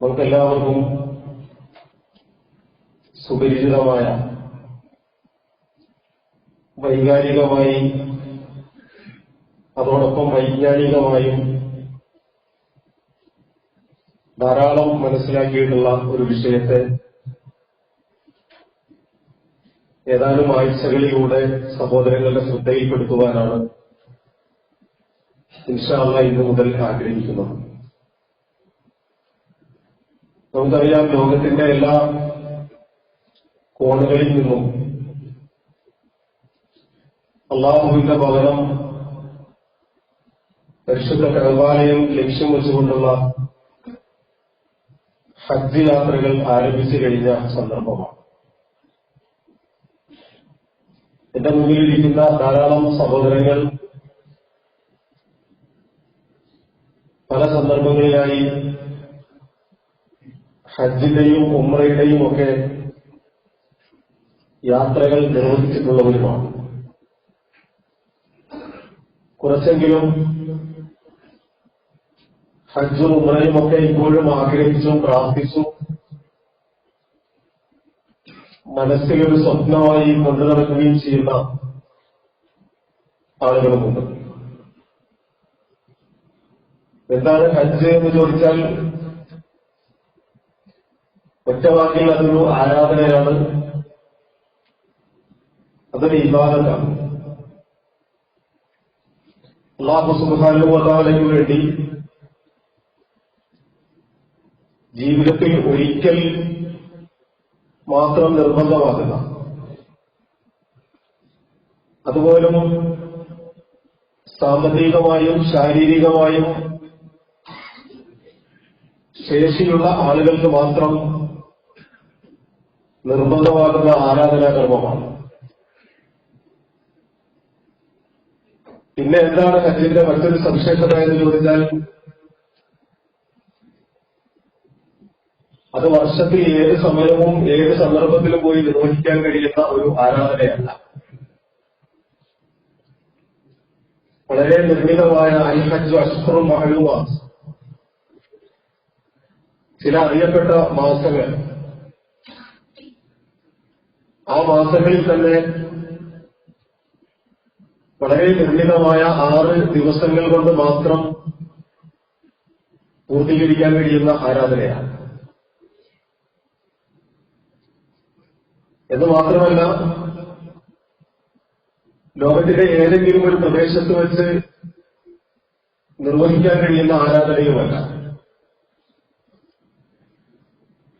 നമുക്കെല്ലാവർക്കും സുപരിചിതമായ വൈകാരികമായി അതോടൊപ്പം വൈജ്ഞാനികമായും ധാരാളം മനസ്സിലാക്കിയിട്ടുള്ള ഒരു വിഷയത്തെ ഏതാനും ആഴ്ചകളിലൂടെ സഹോദരങ്ങളുടെ ശ്രദ്ധയിൽപ്പെടുത്തുവാനാണ് ഇൻഷാള്ള ഇന്ന് മുതൽ ആഗ്രഹിക്കുന്നത്. നമുക്കറിയാം ലോകത്തിന്റെ എല്ലാ കോണുകളിൽ നിന്നും അള്ളാഹുവിന്റെ പകരം പരിശുദ്ധ കടവാലയം ലക്ഷ്യം വെച്ചുകൊണ്ടുള്ള ഹജ്ജ് യാത്രകൾ ആരംഭിച്ചു കഴിഞ്ഞ സന്ദർഭമാണ്. എന്റെ മുന്നിലിരിക്കുന്ന ധാരാളം സഹോദരങ്ങൾ പല സന്ദർഭങ്ങളിലായി ഹജ്ജിന്റെയും ഉമ്രയുടെയും ഒക്കെ യാത്രകൾ നിർവഹിച്ചിട്ടുള്ളവരുമാണ്. കുറച്ചെങ്കിലും ഹജ്ജും ഉമ്രയും ഒക്കെ ഇപ്പോഴും ആഗ്രഹിച്ചും പ്രാർത്ഥിച്ചും മനസ്സിലൊരു സ്വപ്നമായി കൊണ്ടു നടക്കുകയും ചെയ്യുന്ന ആളുകളുമുണ്ട്. എന്താണ് ഹജ്ജ് എന്ന് ചോദിച്ചാൽ ഒറ്റവാക്കിൽ അതൊരു ആരാധനയാണ് അതൊരു ഇബാദത്താണ്. അള്ളാഹു സുബാനുവതാലയ്ക്ക് വേണ്ടി ജീവിതത്തിൽ ഒരിക്കൽ മാത്രം നിർബന്ധമാകുക അതുപോലെ സാമ്പത്തികമായും ശാരീരികമായും ശേഷിയുള്ള ആളുകൾക്ക് മാത്രം നിർബന്ധമാകുന്ന ആരാധനാകർമ്മമാണ് പിന്നെ എന്താണ് ഹജ്ജിന്റെ മറ്റൊരു സവിശേഷത എന്ന് ചോദിച്ചാൽ അത് വർഷത്തിൽ ഏത് സമയവും ഏത് സന്ദർഭത്തിലും പോയി നിർവഹിക്കാൻ കഴിയുന്ന ഒരു ആരാധനയല്ല. വളരെ നിർമ്മിതമായ അൽ ഹജ്ജ് അഷ്ഫറും മഹലുമാണ് ചില അറിയപ്പെട്ട മാസങ്ങൾ ആ മാസങ്ങളിൽ തന്നെ വളരെ നിർമ്മിതമായ ആറ് ദിവസങ്ങൾ കൊണ്ട് മാത്രം പൂർത്തീകരിക്കാൻ കഴിയുന്ന ആരാധനയാണ്. എന്ന് മാത്രമല്ല ലോകത്തിന്റെ ഏതെങ്കിലും ഒരു പ്രദേശത്ത് വെച്ച് നിർവഹിക്കാൻ കഴിയുന്ന ആരാധനയുമല്ല.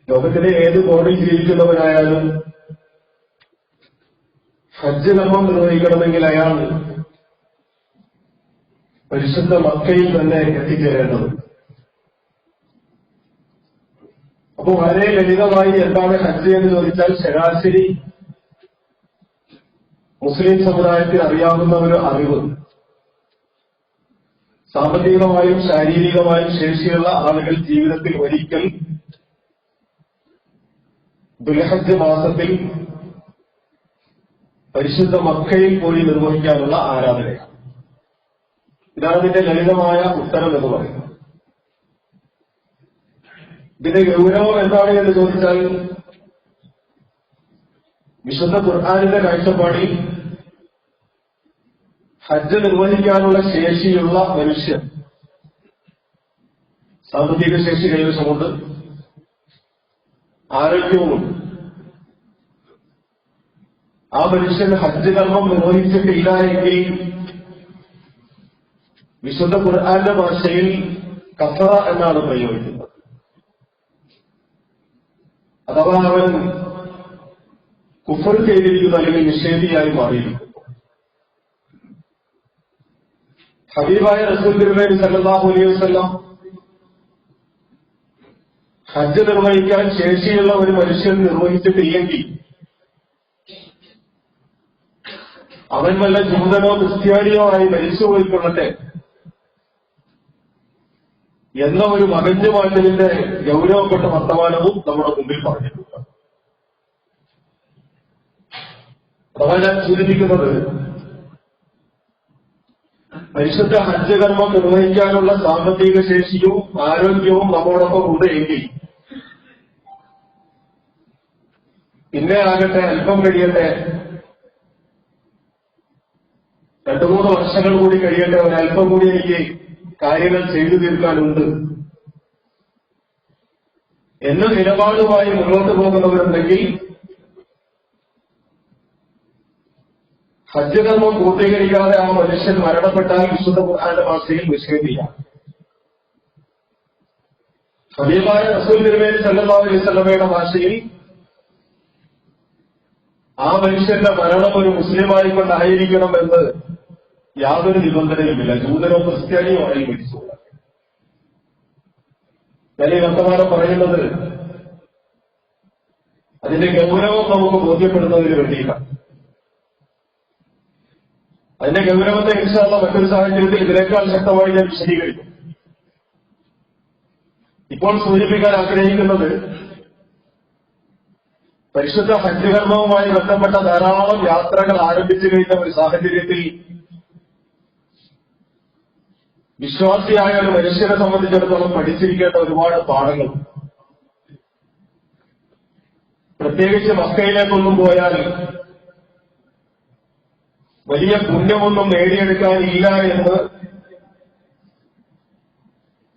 ലോകത്തിലെ ഏത് കോണിൽ ജീവിക്കുന്നവനായാലും ഹജ്ജ് കർമ്മം നിർവഹിക്കണമെങ്കിൽ അയാൾ പരിശുദ്ധ മക്കയിൽ തന്നെ എത്തിച്ചേരേണ്ടത്. അപ്പൊ വളരെ ലളിതമായി എന്താണ് ഹജ്ജ് എന്ന് ചോദിച്ചാൽ ശരാശരി മുസ്ലിം സമുദായത്തിൽ അറിയാവുന്ന ഒരു അറിവ്. സാമ്പത്തികമായും ശാരീരികമായും ശേഷിയുള്ള ആളുകൾ ജീവിതത്തിൽ ഒരിക്കൽ ദുൽഹജ്ജ് മാസത്തിൽ പരിശുദ്ധ മക്കയിൽ പോയി നിർവഹിക്കാനുള്ള ആരാധനയാണ് ഇതാണ് ഇതിന്റെ ലളിതമായ ഉത്തരം എന്ന് പറയുന്നത്. ഇതിന്റെ ഗൗരവം എന്താണ് എന്ന് ചോദിച്ചാൽ വിശുദ്ധ ഖുർആാനിന്റെ കാഴ്ചപ്പാടിൽ ഹജ്ജ് നിർവഹിക്കാനുള്ള ശേഷിയുള്ള മനുഷ്യൻ സാമ്പത്തിക ശേഷി കൈവശമുണ്ട് ആരോഗ്യവുമുണ്ട്. ആ മനുഷ്യൻ ഹജ്ജ് കർമ്മം നിർവഹിച്ചിട്ടില്ല എങ്കിൽ വിശുദ്ധ ഖുർആാന്റെ ഭാഷയിൽ കഫറ എന്നാണ് പ്രയോഗിക്കുന്നത്. അഥവാ അവൻ കുഫർ ചെയ്തിരിക്കുന്ന അല്ലെങ്കിൽ നിഷേധിയായി മാറിയിരിക്കുന്നു. ഹബീബായ റസൂൽ തിരുമേനി സല്ലാഹു അലൈഹി വസ്ലം ഹജ്ജ് നിർവഹിക്കാൻ ശേഷിയുള്ള ഒരു മനുഷ്യൻ നിർവഹിച്ചിട്ടില്ലെങ്കിൽ അവൻ വല്ല ജൂതനോ ക്രിസ്ത്യാനിയോ ആയി മരിച്ചുപോയി കൊള്ളട്ടെ എന്ന ഒരു മകഞ്ഞു മാറ്റലിന്റെ ഗൗരവപ്പെട്ട വർത്തമാനവും നമ്മുടെ മുമ്പിൽ പറഞ്ഞിട്ടുണ്ട്. അഥവാ ഞാൻ സൂചിപ്പിക്കുന്നത് മനുഷ്യന്റെ ഹജ്ജകർമ്മം നിർവഹിക്കാനുള്ള സാമ്പത്തിക ശേഷിയും ആരോഗ്യവും നമ്മോടൊപ്പം കൂടെ എങ്കിൽ പിന്നെ ആകട്ടെ അല്പം കഴിയട്ടെ രണ്ടു മൂന്ന് വർഷങ്ങൾ കൂടി കഴിയട്ടെ ഒരല്പം കൂടി എനിക്ക് കാര്യങ്ങൾ ചെയ്തു തീർക്കാനുണ്ട്. എന്ന നിലപാടുമായി മുന്നോട്ട് പോകുന്നവരുണ്ടെങ്കിൽ ഹജ്ജ് കർമ്മം പൂർത്തീകരിക്കാതെ ആ മനുഷ്യൻ മരണപ്പെട്ടാൽ വിശുദ്ധ ഖുർആന്റെ ഭാഷയിൽ നിഷേധിക്കാം. ഹബീബായ റസൂൽ തിരുമേനി സല്ലല്ലാഹു അലൈഹി വസല്ലമയുടെ ഭാഷയിൽ ആ മനുഷ്യന്റെ മരണം ഒരു മുസ്ലിമായിക്കൊണ്ടായിരിക്കണം എന്ന് യാതൊരു നിബന്ധനയുമില്ല. ജൂതനോ ക്രിസ്ത്യാനിയോ ആയി മരിച്ചു ഞാൻ ഈ വർത്തമാനം പറയുന്നത് അതിന്റെ ഗൗരവം നമുക്ക് ബോധ്യപ്പെടുന്നതിന് വേണ്ടിയിട്ടാണ്. അതിന്റെ ഗൗരവത്തെ കുറിച്ചുള്ള മറ്റൊരു സാഹചര്യത്തിൽ ഇതിനേക്കാൾ ശക്തമായി ഞാൻ വിശദീകരിക്കും. ഇപ്പോൾ സൂചിപ്പിക്കാൻ ആഗ്രഹിക്കുന്നത് പരിശുദ്ധ ഹജ്ജ് കർമ്മവുമായി ബന്ധപ്പെട്ട ധാരാളം യാത്രകൾ ആരംഭിച്ചു കഴിഞ്ഞ ഒരു സാഹചര്യത്തിൽ വിശ്വാസിയായ ഒരു മനുഷ്യനെ സംബന്ധിച്ചിടത്തോളം പഠിച്ചിരിക്കേണ്ട ഒരുപാട് പാഠങ്ങൾ. പ്രത്യേകിച്ച് മക്കയിലേക്കൊന്നും പോയാൽ വലിയ പുണ്യമൊന്നും നേടിയെടുക്കാനില്ല എന്ന്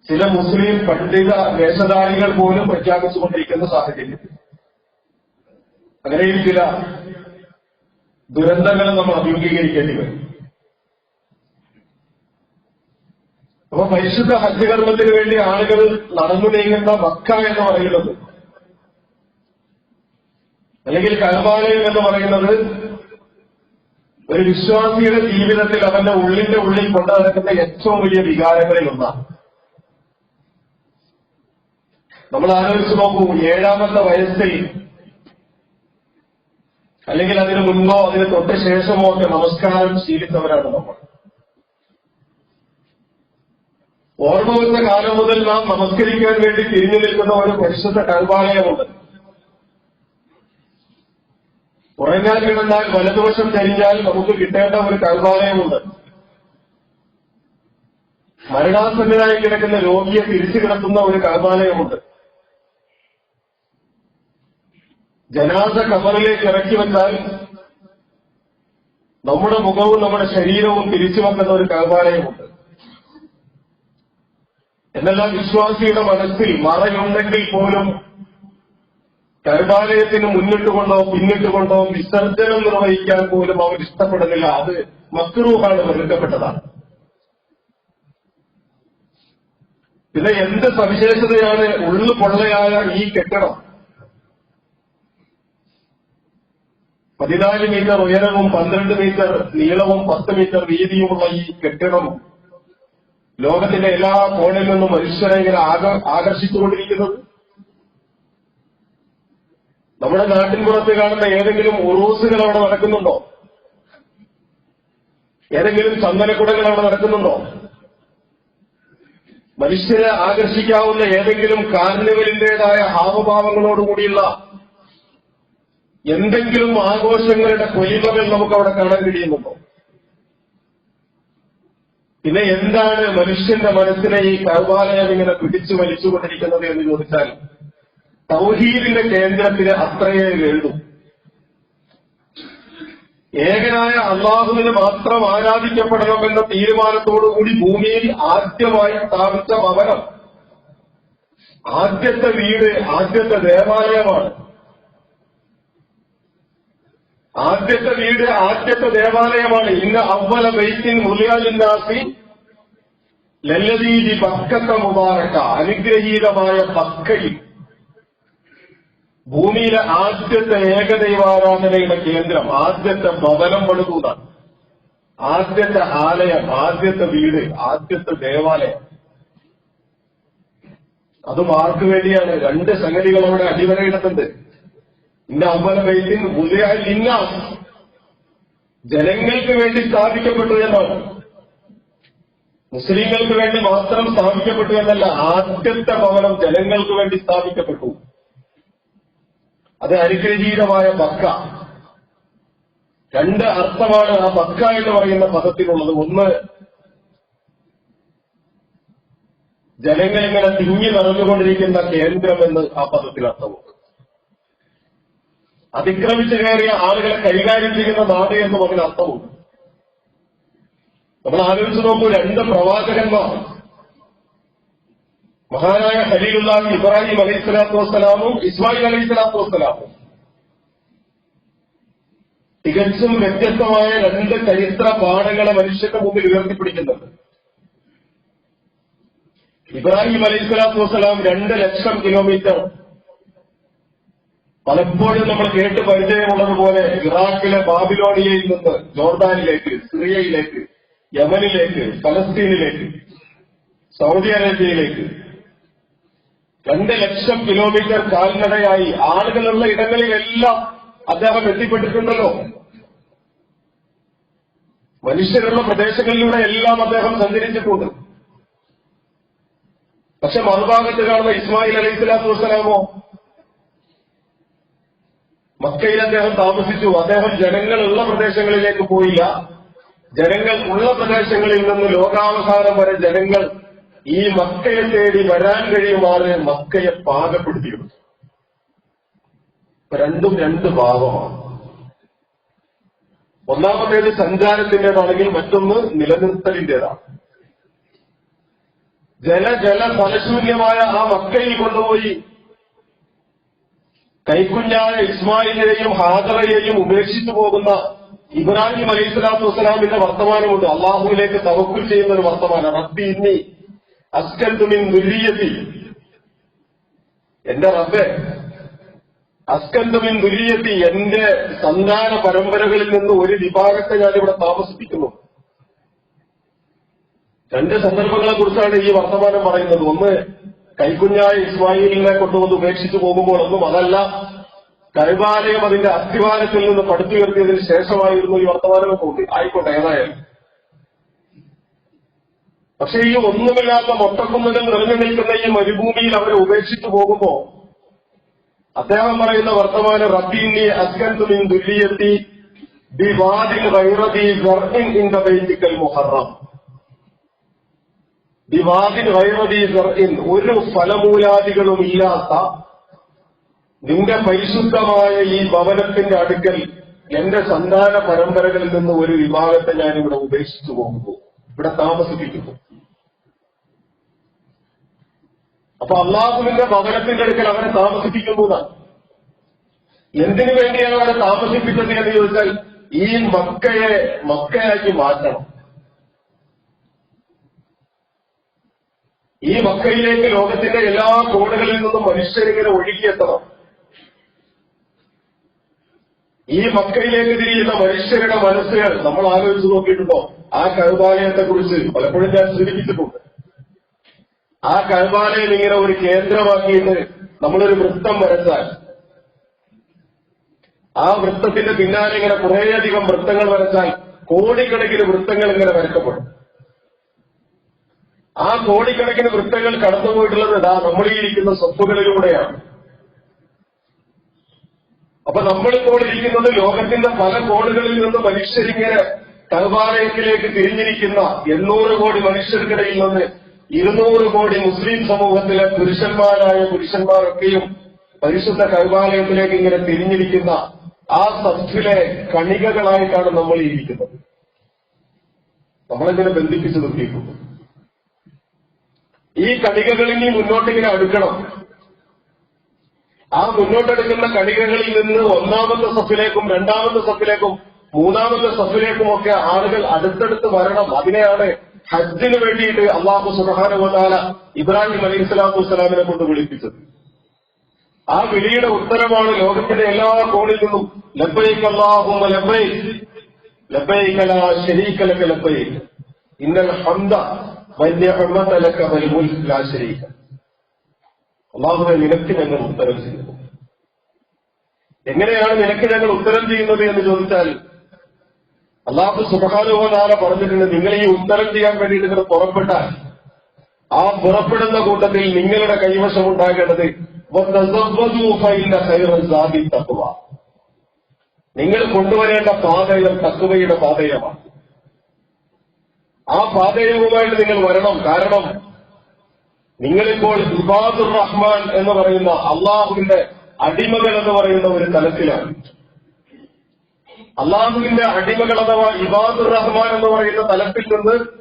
ചില മുസ്ലിം പണ്ഡിത വേഷധാരികൾ പോലും പ്രഖ്യാപിച്ചുകൊണ്ടിരിക്കുന്ന സാഹചര്യം. അങ്ങനെയും ചില ദുരന്തങ്ങൾ നമ്മൾ അഭിമുഖീകരിക്കേണ്ടി വരും. അപ്പൊ പരിശുദ്ധ ഹജ്ജ് കർമ്മത്തിന് വേണ്ടി ആളുകൾ നടന്നു നീങ്ങുന്ന മക്ക എന്ന് പറയുന്നത്. അല്ലെങ്കിൽ കലപാലയം എന്ന് പറയുന്നത് ഒരു വിശ്വാസിയുടെ ജീവിതത്തിൽ അവന്റെ ഉള്ളിന്റെ ഉള്ളിൽ കൊണ്ടു നടക്കുന്ന ഏറ്റവും വലിയ വികാരങ്ങളിൽ ഒന്നാണ്. നമ്മൾ ആലോചിച്ച് നോക്കൂ ഏഴാമത്തെ വയസ്സിൽ അല്ലെങ്കിൽ അതിന് മുൻപോ അതിന് തൊട്ട് ശേഷമോ ഒക്കെ നമസ്കാരം ശീലിച്ചവരാണ് നമ്മൾ. ഓർമ്മ വരുന്ന കാലം മുതൽ നാം നമസ്കരിക്കാൻ വേണ്ടി തിരിഞ്ഞു നിൽക്കുന്ന ഒരു പരിശുദ്ധ കൽപാലയമുണ്ട് ഉറങ്ങാൻ കിടന്നാൽ വലതുവശം ചരിഞ്ഞാൽ നമുക്ക് കിട്ടേണ്ട ഒരു കൽപാലയമുണ്ട് മരണാസന്നനായി കിടക്കുന്ന രോഗിയെ തിരിച്ചു കിടത്തുന്ന ഒരു കൽപാലയമുണ്ട് ജനാസ കബറിലേക്ക് ഇറക്കി വന്നാൽ നമ്മുടെ മുഖവും നമ്മുടെ ശരീരവും തിരിച്ചു വെക്കുന്ന ഒരു കൽപാലയമുണ്ട് എന്നെല്ലാം വിശ്വാസിയുടെ മനസ്സിൽ മറയുണ്ടെങ്കിൽ പോലും കരുബാലയത്തിന് മുന്നിട്ട് കൊണ്ടോ പിന്നിട്ട് കൊണ്ടോ വിസർജനം നിർവഹിക്കാൻ പോലും അവർ ഇഷ്ടപ്പെടുന്നില്ല. അത് മക്രൂഹാണ് വെറുക്കപ്പെട്ടതാണ് പിന്നെ എന്ത് സവിശേഷതയാണ് ഉള്ളു പൊള്ളയായ ഈ കെട്ടിടം? പതിനാല് മീറ്റർ ഉയരവും പന്ത്രണ്ട് മീറ്റർ നീളവും പത്ത് മീറ്റർ വീതിയുമുള്ള ഈ കെട്ടിടം ലോകത്തിന്റെ എല്ലാ കോണിൽ നിന്നും മനുഷ്യരെ ഇങ്ങനെ ആകർഷിച്ചുകൊണ്ടിരിക്കുന്നത്? നമ്മുടെ നാട്ടിൻ പുറത്ത് കാണുന്ന ഏതെങ്കിലും ഉറൂസുകൾ അവിടെ നടക്കുന്നുണ്ടോ? ഏതെങ്കിലും ചന്ദനക്കുടകൾ അവിടെ നടക്കുന്നുണ്ടോ? മനുഷ്യരെ ആകർഷിക്കാവുന്ന ഏതെങ്കിലും കാർണിവലിന്റേതായ ഹാവഭാവങ്ങളോടുകൂടിയുള്ള എന്തെങ്കിലും ആഘോഷങ്ങളുടെ പൊലിമകൾ നമുക്ക് അവിടെ കാണാൻ കഴിയുന്നുണ്ടോ? പിന്നെ എന്താണ് മനുഷ്യന്റെ മനസ്സിനെ ഈ കർമാലയം ഇങ്ങനെ പിടിച്ചു വലിച്ചുകൊണ്ടിരിക്കുന്നത് എന്ന് ചോദിച്ചാൽ തൗഹീദിന്റെ കേന്ദ്രത്തിന് അത്രയേ വേണ്ടു ഏകനായ അള്ളാഹുവിന് മാത്രം ആരാധിക്കപ്പെടണമെന്ന തീരുമാനത്തോടുകൂടി ഭൂമിയിൽ ആദ്യമായി സ്ഥാപിച്ച ഭവനം ആദ്യത്തെ വീട് ആദ്യത്തെ ദേവാലയമാണ്. ആദ്യത്തെ വീട് ആദ്യത്തെ ദേവാലയമാണ്. ഇന്ന് അവല ബൈത്തിൻ മുലിയാലിന്നാസി ലല്ലദീതി പക്കത്തെ മുബാറക്ക. അനുഗ്രഹീതമായ പക്കയിൽ ഭൂമിയിലെ ആദ്യത്തെ ഏകദൈവാരാധനയുടെ കേന്ദ്രം ആദ്യത്തെ ഭവനം പണിതുന്നതാണ് ആദ്യത്തെ ആലയം ആദ്യത്തെ വീട് ആദ്യത്തെ ദേവാലയം. അതും ആർക്കു വേണ്ടിയാണ്? രണ്ട് സംഗതികൾ അവിടെ അടിവരയിടുന്നുണ്ട് ഇന്ന അമ്പല വൈദ്യൻ മുതലായ ലിംഗ ജനങ്ങൾക്ക് വേണ്ടി സ്ഥാപിക്കപ്പെട്ടു എന്നാണ്. മുസ്ലിങ്ങൾക്ക് വേണ്ടി മാത്രം സ്ഥാപിക്കപ്പെട്ടു എന്നല്ല ആദ്യത്തെ ഭവനം ജനങ്ങൾക്ക് വേണ്ടി സ്ഥാപിക്കപ്പെട്ടു. അത് അനുഗ്രഹീതമായ പക്ക രണ്ട് അർത്ഥമാണ് ആ പക്ക എന്ന് പറയുന്ന പദത്തിനുള്ളത് ഒന്ന് ജനങ്ങൾ ഇങ്ങനെ തിങ്ങി നടന്നുകൊണ്ടിരിക്കുന്ന കേന്ദ്രം എന്ന് ആ പദത്തിൽ അർത്ഥമുണ്ട് അതിക്രമിച്ചു കയറിയ ആളുകളെ കൈകാര്യം ചെയ്യുന്ന നാട് എന്ന് പറഞ്ഞ അർത്ഥമുണ്ട്. നമ്മൾ ആലോചിച്ച് നോക്കൂ രണ്ട് പ്രവാചകന്മാർ മഹാനായ ഹലീലുള്ള ഇബ്രാഹിം അലൈഹി സ്വലാത്തു വസ്സലാമും ഇസ്മായിൽ അലൈഹി സ്വലാത്തു വസ്സലാമും. തികച്ചും വ്യത്യസ്തമായ രണ്ട് ചരിത്ര പാഠങ്ങളെ മനുഷ്യന്റെ മുമ്പിൽ ഉയർത്തിപ്പിടിക്കുന്നുണ്ട് ഇബ്രാഹിം അലൈഹി സ്വലാത്തു വസ്സലാം രണ്ട് ലക്ഷം കിലോമീറ്റർ പലപ്പോഴും നമ്മൾ കേട്ട് പരിചയമുള്ളതുപോലെ ഇറാഖിലെ ബാബിലോണിയയിൽ നിന്ന് ജോർദാനിലേക്ക് സിറിയയിലേക്ക് യമനിലേക്ക് ഫലസ്തീനിലേക്ക് സൗദി അറേബ്യയിലേക്ക്. രണ്ട് ലക്ഷം കിലോമീറ്റർ കാൽനടയായി ആളുകളുള്ള ഇടങ്ങളിലെല്ലാം അദ്ദേഹം എത്തിപ്പെട്ടിട്ടുണ്ടല്ലോ. മനുഷ്യരുള്ള പ്രദേശങ്ങളിലൂടെ എല്ലാം അദ്ദേഹം സഞ്ചരിച്ചിട്ടുണ്ട്. പക്ഷെ മറുഭാഗത്ത് കാണുന്ന ഇസ്മായിൽ അലൈഹി സ്വലാത്തു വസ്സലാമോ മക്കയിൽ അദ്ദേഹം താമസിച്ചു. അദ്ദേഹം ജനങ്ങളുള്ള പ്രദേശങ്ങളിലേക്ക് പോയില്ല. ജനങ്ങൾ ഉള്ള പ്രദേശങ്ങളിൽ നിന്ന് ലോകാവസാനം വരെ ജനങ്ങൾ ഈ മക്കയെ തേടി വരാൻ കഴിയുമാറ് മക്കയെ പാകപ്പെടുത്തിയിരുന്നു രണ്ടും രണ്ട് ഭാവമാണ് ഒന്നാമത്തേത് സഞ്ചാരത്തിന്റേതാണെങ്കിൽ മറ്റൊന്ന് നിലനിർത്തലിന്റേതാണ് ജല ഫലശൂന്യമായ ആ മക്കയിൽ കൊണ്ടുപോയി കൈക്കുഞ്ഞായ ഇസ്മായിലിനെയും ഹാദറയെയും ഉപേക്ഷിച്ചു പോകുന്ന ഇബ്രാഹിം അലൈഹി സ്വലാത്തു വസ്സലാമിന്റെ വർത്തമാനമുണ്ട്. അള്ളാഹുവിലേക്ക് തവക്കുൽ ചെയ്യുന്ന ഒരു വർത്തമാനം. റബ്ബി ഇന്നി അസ്കൽത്തുമിൻ ദുല്ലിയത്തി എന്റെ റബ്ബെ അസ്കൽത്തുമിൻ ദുല്ലിയത്തി എന്റെ സന്താന പരമ്പരകളിൽ നിന്ന് ഒരു വിഭാഗത്തെ ഞാനിവിടെ താമസിപ്പിക്കുന്നു. രണ്ട് സന്ദർഭങ്ങളെ കുറിച്ചാണ് ഈ വർത്തമാനം പറയുന്നത്. ഒന്ന് കൈക്കുഞ്ഞായ ഇസ്മായിലിനെ കൊണ്ടുവന്ന് ഉപേക്ഷിച്ചു പോകുമ്പോഴൊന്നും അതല്ല കൈവാലയം അതിന്റെ അസ്ഥിവാരത്തിൽ നിന്ന് പടുത്തുയർത്തിയതിന് ശേഷമായിരുന്നു ഈ വർത്തമാനമൊക്കെ ഉണ്ട് ആയിക്കോട്ടെ ഏതായാലും. പക്ഷെ ഈ ഒന്നുമില്ലാത്ത മൊട്ടക്കുന്നിലും നിറഞ്ഞു നിൽക്കുന്ന ഈ മരുഭൂമിയിൽ അവരെ ഉപേക്ഷിച്ചു പോകുമ്പോ അദ്ദേഹം പറയുന്ന വർത്തമാനം റബ്ബിന്നി അസ്കന്തുനി ദുല്ലിയെത്തി ബി വാദിൻ ഇൻ ദ ബൈത്തിക്കൽ മുഹറം. ദിവാദിൻ ഇൻ ഒരു ഫലമൂലാദികളും ഇല്ലാത്ത നിന്റെ പരിശുദ്ധമായ ഈ ഭവനത്തിന്റെ അടുക്കൽ എന്റെ സന്താന പരമ്പരകളിൽ നിന്ന് ഒരു വിഭാഗത്തെ ഞാൻ ഇവിടെ ഉപേക്ഷിച്ചു പോകുന്നു. ഇവിടെ താമസിപ്പിക്കുന്നു. അപ്പൊ അള്ളാഹുവിന്റെ ഭവനത്തിന്റെ അടുക്കൽ അവനെ താമസിപ്പിക്കുന്നു എന്തിനു വേണ്ടിയാണ് അവനെ താമസിപ്പിച്ചത് എന്ന് ചോദിച്ചാൽ ഈ മക്കയെ മക്കയാക്കി മാറ്റണം. ഈ മക്കയിലേക്ക് ലോകത്തിന്റെ എല്ലാ കോണുകളിൽ നിന്നും മനുഷ്യരിങ്ങനെ ഒഴുകിയെത്തണം. ഈ മക്കയിലേക്ക് തിരിയുന്ന മനുഷ്യരുടെ മനസ്സുകൾ നമ്മൾ ആലോചിച്ച് നോക്കിയിട്ടുണ്ടോ? ആ കഴുപാലയത്തെ കുറിച്ച് പലപ്പോഴും ഞാൻ സൂചിപ്പിച്ചിട്ടുണ്ട്. ആ കഴുപാലയം ഇങ്ങനെ ഒരു കേന്ദ്രമാക്കിയിട്ട് നമ്മളൊരു വൃത്തം വരച്ചാൽ ആ വൃത്തത്തിന്റെ പിന്നാലെ ഇങ്ങനെ കുറേയധികം വൃത്തങ്ങൾ വരച്ചാൽ കോടിക്കണക്കിന് വൃത്തങ്ങൾ ഇങ്ങനെ വരക്കപ്പെടും. ആ കോടിക്കണക്കിന് വൃത്തങ്ങൾ കടന്നുപോയിട്ടുള്ളത് ഇതാ നമ്മളിരിക്കുന്ന സ്വപ്പുകളിലൂടെയാണ് അപ്പൊ നമ്മളിപ്പോൾ ഇരിക്കുന്നത് ലോകത്തിന്റെ പല കോണുകളിൽ നിന്ന് മനുഷ്യരിങ്ങനെ കൽവാലയത്തിലേക്ക് തിരിഞ്ഞിരിക്കുന്ന എണ്ണൂറ് കോടി മനുഷ്യർക്കിടയിൽ നിന്ന് ഇരുന്നൂറ് കോടി മുസ്ലിം സമൂഹത്തിലെ പുരുഷന്മാരായ പുരുഷന്മാരൊക്കെയും പരിശുദ്ധ കൈവാലയത്തിലേക്ക് ഇങ്ങനെ തിരിഞ്ഞിരിക്കുന്ന ആ സത്തിലെ കണികകളായിട്ടാണ് നമ്മൾ ഇരിക്കുന്നത്. നമ്മളിങ്ങനെ ബന്ധിപ്പിച്ചു നിർത്തിയിട്ടുണ്ട്? ഈ കണികകളിൽ നിന്ന് മുന്നോട്ടിങ്ങനെ അടുക്കണം. ആ മുന്നോട്ടെടുക്കുന്ന കണികകളിൽ നിന്ന് ഒന്നാമത്തെ സഫിലേക്കും രണ്ടാമത്തെ സഫിലേക്കും മൂന്നാമത്തെ സഫിലേക്കുമൊക്കെ ആളുകൾ അടുത്തടുത്ത് വരണം. അതിനെയാണ് ഹജ്ജിന് വേണ്ടിയിട്ട് അള്ളാഹു സുബാനുവതാല ഇബ്രാഹിം അലൈഹി സ്വലാത്തു വസ്സലാമിനെ കൊണ്ട് വിളിപ്പിച്ചത്. ആ വിളിയുടെ ഉത്തരമാണ് ലോകത്തിന്റെ എല്ലാ കോണിൽ നിന്നും ലബൈക്ക് അള്ളാഹുമ്മ ലബൈക്ക് ലബൈക്ക് ശരീക്കലക്ക് ശരീക ലക ലബൈക്ക് ഇന്നൽ ഹംദ അള്ളാഹുവെ നിനക്ക് ഞങ്ങൾ ഉത്തരം ചെയ്യുന്നു. എങ്ങനെയാണ് നിനക്ക് ഞങ്ങൾ ഉത്തരം ചെയ്യുന്നത് എന്ന് ചോദിച്ചാൽ അള്ളാഹു സുബഹാനുഭവനാല പറഞ്ഞിട്ടുണ്ട് നിങ്ങൾ ഈ ഉത്തരം ചെയ്യാൻ വേണ്ടിയിട്ട് നിങ്ങൾ പുറപ്പെട്ടാൽ ആ പുറപ്പെടുന്ന കൂട്ടത്തിൽ നിങ്ങളുടെ കൈവശം ഉണ്ടാകേണ്ടത് നിങ്ങൾ കൊണ്ടുവരേണ്ട പാതയം തക്കുവയുടെ പാതയമാണ്. ആ പാതയവുമായിട്ട് നിങ്ങൾ വരണം. കാരണം നിങ്ങളിപ്പോൾ ഇബാദുർ റഹ്മാൻ എന്ന് പറയുന്ന അള്ളാഹുവിന്റെ അടിമകൾ എന്ന് പറയുന്ന ഒരു തലത്തിലാണ്. അള്ളാഹുവിന്റെ അടിമകൾ അഥവാ ഇബാദുർ റഹ്മാൻ എന്ന് പറയുന്ന തലത്തിൽ നിന്ന്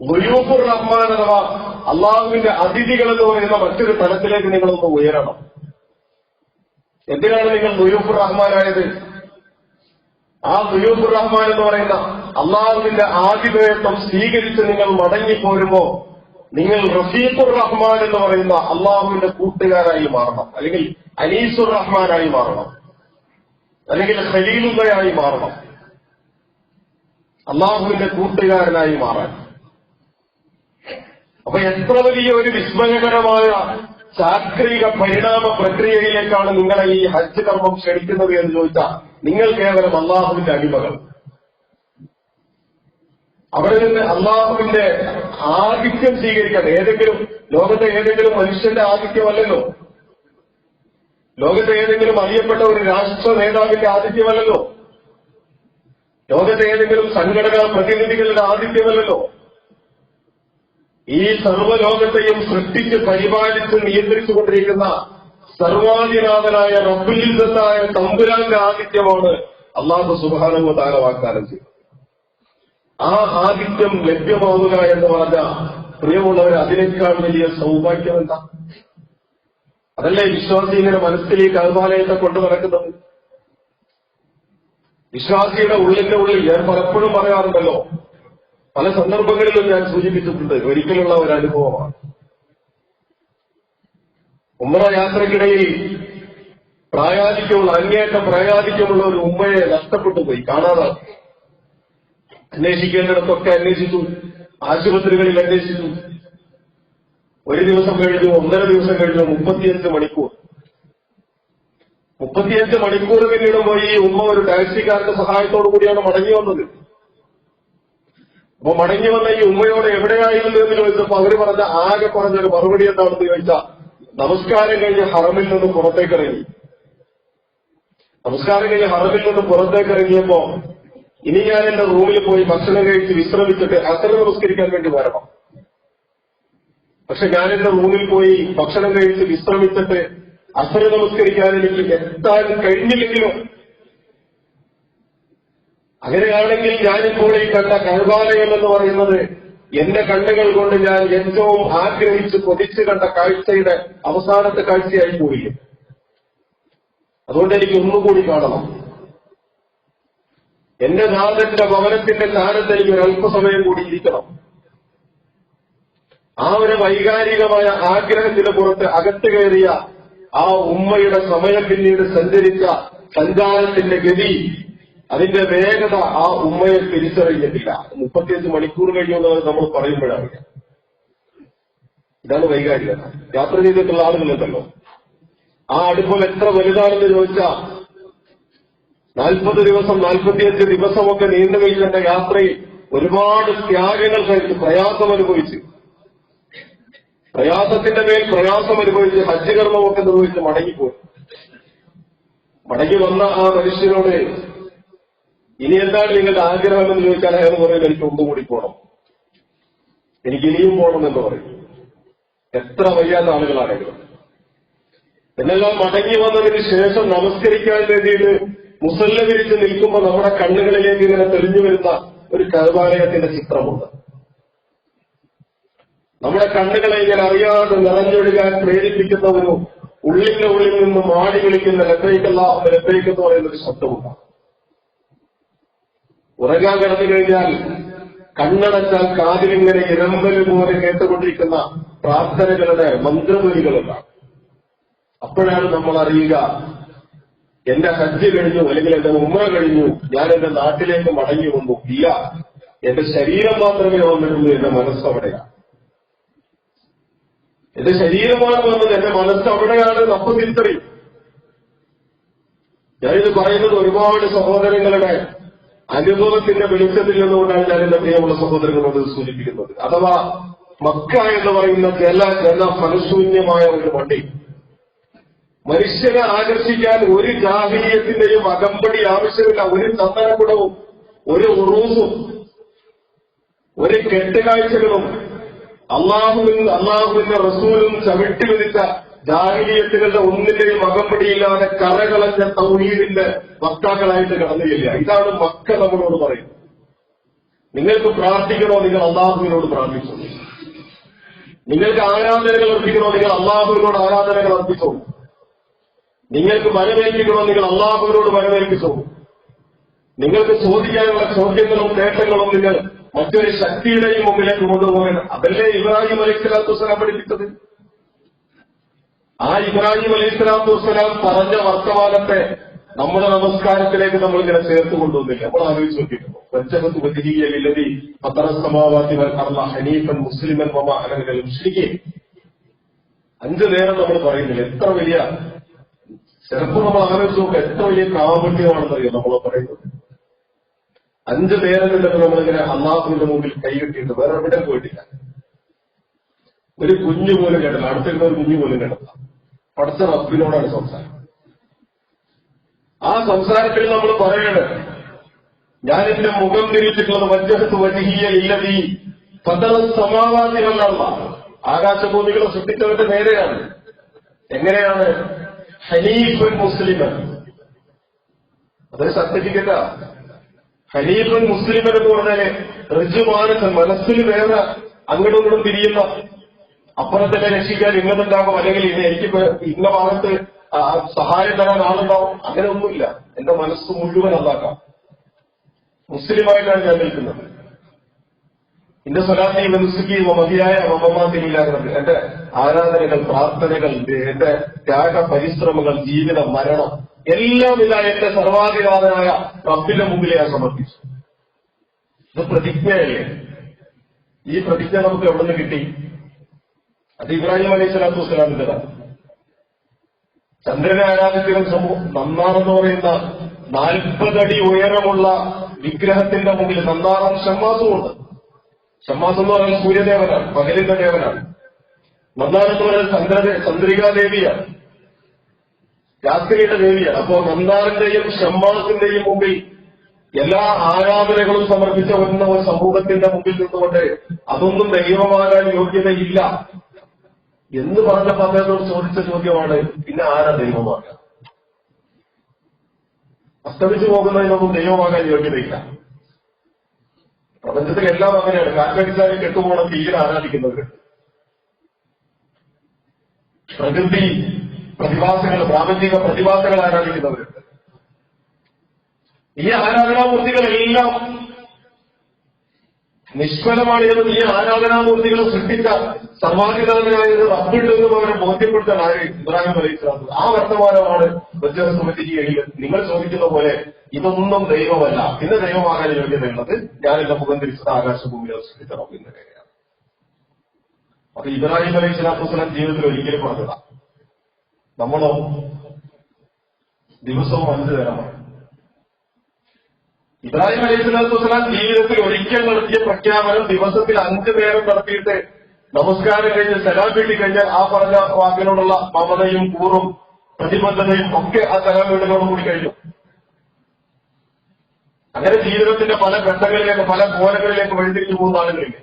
മുയൂഫുർ റഹ്മാൻ അഥവാ അള്ളാഹുവിന്റെ അതിഥികൾ എന്ന് പറയുന്ന മറ്റൊരു തലത്തിലേക്ക് നിങ്ങളൊന്ന് ഉയരണം. എന്തിനാണ് നിങ്ങൾ ഗുയൂബുർ റഹ്മാനായത്? ആ ഗുയൂബുർ റഹ്മാൻ എന്ന് പറയുന്ന അള്ളാഹുവിന്റെ ആതിഥേയത്വം സ്വീകരിച്ച് നിങ്ങൾ മടങ്ങിപ്പോരുമോ നിങ്ങൾ റഫീഖുർ റഹ്മാൻ എന്ന് പറയുന്ന അള്ളാഹുവിന്റെ കൂട്ടുകാരായി മാറണം. അല്ലെങ്കിൽ അനീസുർ റഹ്മാനായി മാറണം. അല്ലെങ്കിൽ ഖലീലുകയായി മാറണം. അള്ളാഹുവിന്റെ കൂട്ടുകാരനായി മാറാൻ. അപ്പൊ എത്ര വലിയ ഒരു വിസ്മയകരമായ ചാക്രിക പരിണാമ പ്രക്രിയയിലേക്കാണ് നിങ്ങളെ ഈ ഹജ്ജ് കർമ്മം ക്ഷണിക്കുന്നത് എന്ന് ചോദിച്ചാൽ നിങ്ങൾ കേവലം അള്ളാഹുവിന്റെ അടിമകൾ. അവിടെ നിന്ന് അള്ളാഹുവിന്റെ ആതിഥ്യം സ്വീകരിക്കാൻ ഏതെങ്കിലും ലോകത്തെ ഏതെങ്കിലും മനുഷ്യന്റെ ആതിഥ്യമല്ലല്ലോ ലോകത്തെ ഏതെങ്കിലും അറിയപ്പെട്ട ഒരു രാഷ്ട്ര നേതാവിന്റെ ആതിഥ്യമല്ലല്ലോ ലോകത്തെ ഏതെങ്കിലും സംഘടനാ പ്രതിനിധികളുടെ ആതിഥ്യമല്ലല്ലോ ഈ സർവലോകത്തെയും സൃഷ്ടിച്ച് പരിപാലിച്ച് നിയന്ത്രിച്ചുകൊണ്ടിരിക്കുന്ന സർവാധിനാഥനായ റബ്ബുലിസത്തായ തമ്പുരാന്റെ ആതിഥ്യമാണ് അള്ളാഹു സുബാനവ താര വാഗ്ദാനം ചെയ്തത്. ആ ആതിഥ്യം ലഭ്യമാവുക എന്ന് പറഞ്ഞ പ്രിയമുള്ളവർ അതിനേക്കാൾ വലിയ സൗഭാഗ്യം എന്താ? അതല്ലേ വിശ്വാസി ഇങ്ങനെ മനസ്സിൽ ഈ കൽമാലയത്തെ കൊണ്ടു നടക്കുന്നത് വിശ്വാസിയുടെ ഉള്ളിന്റെ ഉള്ളിൽ ഞാൻ പലപ്പോഴും പറയാറുണ്ടല്ലോ പല സന്ദർഭങ്ങളിലും ഞാൻ സൂചിപ്പിച്ചിട്ടുണ്ട് ഒരിക്കലുള്ള ഒരു അനുഭവമാണ് ഉമ്മറ യാത്രക്കിടയിൽ പ്രായാധിക്യമുള്ള അങ്ങേറ്റ പ്രായാധിക്യമുള്ള ഒരു ഉമ്മയെ നഷ്ടപ്പെട്ടു പോയി കാണാതെ അന്വേഷിക്കേണ്ടിടത്തൊക്കെ അന്വേഷിച്ചു ആശുപത്രികളിൽ അന്വേഷിച്ചു. ഒരു ദിവസം കഴിഞ്ഞു ഒന്നര ദിവസം കഴിഞ്ഞു മുപ്പത്തിയഞ്ച് മണിക്കൂർ. മുപ്പത്തിയഞ്ച് മണിക്കൂർ പിന്നീട് ഈ ഉമ്മ ഒരു ടാക്സിക്കാരന്റെ സഹായത്തോടു കൂടിയാണ് മടങ്ങി വന്നത്. മടങ്ങി വന്ന ഈ ഉമ്മയോട് എവിടെയായിരുന്നു എന്ന് ചോദിച്ചപ്പോ അവർ പറഞ്ഞ ആകെ പറഞ്ഞൊരു മറുപടി എന്താണെന്ന് ചോദിച്ചാൽ നമസ്കാരം കഴിഞ്ഞ് ഹറമിൽ നിന്ന് പുറത്തേക്ക് ഇറങ്ങി. നമസ്കാരം കഴിഞ്ഞ് ഹറമിൽ നിന്ന് പുറത്തേക്ക് ഇറങ്ങിയപ്പോ ഇനി ഞാൻ എന്റെ റൂമിൽ പോയി ഭക്ഷണം കഴിച്ച് വിശ്രമിച്ചിട്ട് അസർ നമസ്കരിക്കാൻ വേണ്ടി വരണം. പക്ഷെ ഞാൻ എന്റെ റൂമിൽ പോയി ഭക്ഷണം കഴിച്ച് വിശ്രമിച്ചിട്ട് അസർ നമസ്കരിക്കാൻ എനിക്ക് എത്താൻ കഴിഞ്ഞില്ലെങ്കിലും അങ്ങനെയാണെങ്കിൽ ഞാനിപ്പോൾ ഈ കണ്ട കഴുകാലയം എന്ന് പറയുന്നത് എന്റെ കണ്ണുകൾ കൊണ്ട് ഞാൻ എന്തോ ആഗ്രഹിച്ച് കൊതിച്ചു കണ്ട കാഴ്ചയുടെ അവസാനത്തെ കാഴ്ചയായി പോയി അതുകൊണ്ട് എനിക്ക് ഒന്നുകൂടി കാണണം. എന്റെ നാഥന്റെ ഭവനത്തിന്റെ സ്ഥാനത്ത് എനിക്ക് ഒരു അല്പസമയം കൂടി ഇരിക്കണം. ആ ഒരു വൈകാരികമായ ആഗ്രഹത്തിന് പുറത്ത് അകത്തു കയറിയ ആ ഉമ്മയുടെ സമയം പിന്നീട് സഞ്ചരിച്ച സഞ്ചാരത്തിന്റെ ഗതി അതിന്റെ വേഗത ആ ഉമ്മയെ തിരിച്ചറിഞ്ഞിട്ടില്ല. മുപ്പത്തിയഞ്ച് മണിക്കൂർ കഴിയുമെന്ന് നമ്മൾ പറയുമ്പോഴാണ്. ഇതാണ് വൈകാരികത യാത്ര ചെയ്തിട്ടുള്ള ആളുകളുണ്ടല്ലോ. ആ അടുപ്പം എത്ര വലുതാണെന്ന് ചോദിച്ചാൽ നാൽപ്പത് ദിവസം നാൽപ്പത്തിയഞ്ച് ദിവസമൊക്കെ നീണ്ടു കഴിഞ്ഞ യാത്രയിൽ ഒരുപാട് ത്യാഗങ്ങൾ കഴിച്ച് പ്രയാസം അനുഭവിച്ച് പ്രയാസത്തിന്റെ മേൽ പ്രയാസം അനുഭവിച്ച് ഹജ്ജ് കർമ്മമൊക്കെ നിർവഹിച്ച് മടങ്ങിപ്പോയി. മടങ്ങി വന്ന ആ മനുഷ്യനോട് ഇനി എന്താണ് നിങ്ങളുടെ ആഗ്രഹം എന്ന് ചോദിച്ചാൽ അയാൾ പറയും എനിക്ക് ഒന്നുകൂടി പോകണം എനിക്ക് ഇനിയും പോകണം എന്ന് പറയും. എത്ര വയ്യാത്ത ആളുകളാണെങ്കിലും. എന്നെല്ലാം മടങ്ങി വന്നതിന് ശേഷം നമസ്കരിക്കാൻ വേണ്ടിയിട്ട് മുസല്ല വിരിച്ച് നിൽക്കുമ്പോൾ നമ്മുടെ കണ്ണുകളിലേക്ക് ഇങ്ങനെ തെളിഞ്ഞു വരുന്ന ഒരു കരുവാലയത്തിന്റെ ചിത്രമുണ്ട്. നമ്മുടെ കണ്ണുകളെ ഇങ്ങനെ അറിയാതെ നിറഞ്ഞൊഴുകാൻ പ്രേരിപ്പിക്കുന്ന ഒരു ഉള്ളിന്റെ ഉള്ളിൽ നിന്ന് ആടി വിളിക്കുന്ന ലത്തേക്കല്ല ലത്തേക്കെന്ന് പറയുന്ന ഒരു ശബ്ദമുണ്ട്. ഉറങ്ങാൻ കിടന്നു കഴിഞ്ഞാൽ കണ്ണടച്ചാൽ കാതിലിങ്ങനെ ഇരമ്പൽ പോലെ കേട്ടുകൊണ്ടിരിക്കുന്ന പ്രാർത്ഥനകളുടെ മന്ത്രധ്വനികളുണ്ടാണ് അപ്പോഴാണ് നമ്മൾ അറിയുക എന്റെ ഹജ്ജ് കഴിഞ്ഞു അല്ലെങ്കിൽ എന്റെ ഉമ്മ കഴിഞ്ഞു ഞാൻ എന്റെ നാട്ടിലേക്ക് മടങ്ങി വന്നു. ഇല്ല എന്റെ ശരീരം മാത്രമേ വന്നിട്ടുള്ളൂ എന്റെ മനസ്സവിടെയാണ് എന്റെ ശരീരമാണ് വന്നത് എന്റെ മനസ്സവിടെയാണ് നമ്മൾ തിരിച്ചറിയും. ഞാനിത് പറയുന്നത് ഒരുപാട് സഹോദരങ്ങളുടെ അനുഭവത്തിന്റെ വെളിച്ചത്തിൽ നിന്നുകൊണ്ടാണ് ഞാൻ എന്റെ പ്രിയമുള്ള സഹോദരങ്ങളോട് സൂചിപ്പിക്കുന്നത്. അഥവാ മക്ക എന്ന് പറയുന്ന ജല ജല ഫലശൂന്യമായ ഒരു വണ്ടി. മനുഷ്യനെ ആകർഷിക്കാൻ ഒരു ജാഹീയത്തിന്റെയും അകമ്പടി ആവശ്യമില്ല. ഒരു ചന്ദനക്കുടവും ഒരു ഉറൂസും ഒരു കെട്ടുകാഴ്ചകളും. അള്ളാഹുവിൻ അള്ളാഹുവിന്റെ റസൂലും ചവിട്ടി വിധിച്ച ജാഹിലിയത്തുകളുടെ ഒന്നിന്റെയും അകമ്പടിയില്ലാതെ കരകളഞ്ഞ തൗഹീദിന്റെ വക്താക്കളായിട്ട് കടന്നില്ല. ഇതാണ് മക്ക നമ്മളോട് പറയുന്നത്. നിങ്ങൾക്ക് പ്രാർത്ഥിക്കണോ നിങ്ങൾ അള്ളാഹുവിനോട് പ്രാർത്ഥിച്ചു? നിങ്ങൾക്ക് ആരാധനകൾ അർപ്പിക്കണോ നിങ്ങൾ അള്ളാഹുവിനോട് ആരാധനകൾ അർപ്പിച്ചോളൂ നിങ്ങൾക്ക് വരവേൽപ്പിക്കണോ നിങ്ങൾ അള്ളാഹുവിനോട് വരവേൽപ്പിച്ചോളൂ നിങ്ങൾക്ക് ചോദിക്കാനുള്ള ചോദ്യങ്ങളും നേട്ടങ്ങളും നിങ്ങൾ മറ്റൊരു ശക്തിയുടെയും മുമ്പിലേക്ക് കൊണ്ടുപോകണം അതല്ലേ ഇബ്രാഹിം അലൈഹി സ്വലാത്തു പഠിപ്പിച്ചത്? ആ ഇബ്രാഹിം അലൈഹി സ്വലാത്തു വസ്സലാം പറഞ്ഞ വർത്തമാനത്തെ നമ്മുടെ നമസ്കാരത്തിലേക്ക് നമ്മൾ ഇങ്ങനെ ചേർത്ത് കൊണ്ടുവന്നില്ല. നമ്മൾ ആലോചിച്ച് നോക്കിയിട്ടുണ്ടോ പഞ്ചമത്ത് വതിരിയല്ലതി പത്രസമാവാത്തി ഹനീഫൻ മുസ്ലിമൻ മമ അല്ലെങ്കിൽ മുസ്ലിക്കെ അഞ്ചു നേരം നമ്മൾ പറയുന്നില്ല. എത്ര വലിയ ചിലപ്പോൾ നമ്മൾ ആലോചിച്ച് നോക്കുക എത്ര വലിയ കാപട്യമാണെന്നറിയാം നമ്മൾ പറയുന്നത്. അഞ്ചു നേരം കണ്ടപ്പോൾ നമ്മളിങ്ങനെ അള്ളാഹുവിന്റെ മുമ്പിൽ കൈകെട്ടിയിട്ട് വേറെ എവിടെ പോയിട്ടില്ല. ഒരു കുഞ്ഞു പോലും കേട്ടില്ല. അടുത്തുള്ള ഒരു കുഞ്ഞു പോലും കേട്ടില്ല. പഠിച്ച റബ്ബിനോടാണ് സംസാരം. ആ സംസാരത്തിൽ നമ്മൾ പറയണത് ഞാൻ എന്റെ മുഖം തിരിച്ചിട്ടുള്ളത് വജ്ജഹത്ത് വജിഹിയ ഇല്ലതി പതള സമാവാദികളല്ല ആകാശഭൂമികളെ സൃഷ്ടിച്ചവരുടെ നേരെയാണ് എങ്ങനെയാണ്? ഹനീഫൻ മുസ്ലിമൻ അതൊരു സർട്ടിഫിക്കറ്റാ ഹനീഫൻ മുസ്ലിമൻ എന്ന് പറഞ്ഞാൽ റിജുമാനസൻ മനസ്സിൽ വേറെ അങ്ങോട്ടും ഇങ്ങോട്ടും തിരിയുന്ന അപ്പുറത്തെ രക്ഷിക്കാൻ ഇന്നതുണ്ടാകും അല്ലെങ്കിൽ ഇനി എനിക്ക് ഇന്ന ഭാഗത്ത് സഹായം തരാൻ ആളുണ്ടാവും. അങ്ങനെ ഒന്നുമില്ല. എന്റെ മനസ്സ് മുഴുവൻ അതാക്കാം. മുസ്ലിമായിട്ടാണ് ഞാൻ നിൽക്കുന്നത്. എന്റെ സ്വലാത്തി മനസ്സിക്ക് മതിയായ മമമാതിരിയിലാകുന്നത് എന്റെ ആരാധനകൾ പ്രാർത്ഥനകൾ എന്റെ ത്യാഗ പരിശ്രമങ്ങൾ ജീവിതം മരണം എല്ലാം ഇതാ എന്റെ സർവാധികാരനായ റബ്ബിന്റെ മുമ്പിൽ ഞാൻ സമർപ്പിച്ചു. ഇത് പ്രതിജ്ഞയല്ലേ? ഈ പ്രതിജ്ഞ നമുക്ക് എവിടെ നിന്ന് കിട്ടി? അത് ഇബ്രാഹിം അലൈഹി സ്വലാത്തു വസ്സലാമിന്റെതാണ് ചന്ദ്രനെ ആരാധിക്കുന്ന സമൂഹം നന്നാറെന്ന് പറയുന്ന നാൽപ്പതടി ഉയരമുള്ള വിഗ്രഹത്തിന്റെ മുമ്പിൽ നന്നാറാം ഷമ്മാസുമുണ്ട്. ഷമ്മാസ് എന്ന് പറയുന്നത് സൂര്യദേവനാണ് പകലിന്റെ ദേവനാണ്. നന്നാറെന്ന് പറയുന്നത് ചന്ദ്രദേ ചന്ദ്രികാ ദേവിയാണ്. രാത്രിയുടെ ദേവിയാണ്. അപ്പോ നന്നാറിന്റെയും ഷമ്മാസിന്റെയും മുമ്പിൽ എല്ലാ ആരാധനകളും സമർപ്പിച്ച വരുന്ന ഒരു സമൂഹത്തിന്റെ മുമ്പിൽ നിന്നുകൊണ്ട് അതൊന്നും ദൈവമാകാൻ യോഗ്യതയില്ല. എന്ന് പറഞ്ഞപ്പോ അദ്ദേഹത്തോട് ചോദിച്ച ചോദ്യമാണ് പിന്നെ ആരാ ദൈവമാകുക അസ്തമിച്ചു പോകുന്നതിനൊന്നും ദൈവമാകാൻ യോഗ്യതയില്ല. പ്രപഞ്ചത്തിൽ എല്ലാം അങ്ങനെയാണ്. കാറ്റടിച്ചാലും കെട്ടുപോകണം തീരെ ആരാധിക്കുന്നവരുണ്ട് പ്രകൃതി പ്രതിഭാസങ്ങൾ പ്രാപഞ്ചിക പ്രതിഭാസങ്ങൾ ആരാധിക്കുന്നവരുണ്ട്. ഈ ആരാധനാമൂർത്തികളെല്ലാം നിഷ്ഫലമാണ് എന്നും ഈ ആരാധനാമൂർത്തികളെ സൃഷ്ടിച്ച സർവാധികാരനായത് റബ്ബുണ്ടെന്നും അവരെ ബോധ്യപ്പെടുത്താൻ ആര് ഇബ്രാഹിം അലൈഹി ആ വർത്തമാനമാണ് ബജ്ജസുമതിരിയയിൽ നിങ്ങൾ ചോദിക്കുന്ന പോലെ ഇതൊന്നും ദൈവമല്ല. ഇന്ന് ദൈവമാകാൻ യോഗ്യതയുള്ളത് ഞാൻ എന്റെ മുഖം തിരിച്ചത് ആകാശഭൂമിയെ സൃഷ്ടിച്ച റബ്ബിന്റെ കഴിയാം അത് ഇബ്രാഹിം അലൈഹി സ്വലാത്തു വസ്സലാം ജീവിതത്തിൽ ഒരിക്കലും പറഞ്ഞതാണ് നമ്മളോ ദിവസവും അഞ്ചു നേരമാണ് ഇബ്രാഹിം അലൈഹി സ്വലാത്തു വസ്സലാം ജീവിതത്തിൽ ഒരിക്കൽ നടത്തിയ പ്രഖ്യാപനം ദിവസത്തിൽ അഞ്ചു നേരം നടത്തിയിട്ട് നമസ്കാരം കഴിഞ്ഞ് സലാം വീട്ടി കഴിഞ്ഞാൽ ആ പറഞ്ഞ വാക്കിനോടുള്ള മമതയും കൂറും പ്രതിബദ്ധതയും ഒക്കെ ആ സലാം വീടിനോട് കൂടി കഴിഞ്ഞു. അങ്ങനെ ജീവിതത്തിന്റെ പല ഘട്ടങ്ങളിലേക്ക് പല കോലങ്ങളിലേക്ക് വഴിതിരിഞ്ഞു പോകുന്ന ആളുകളില്ലേ?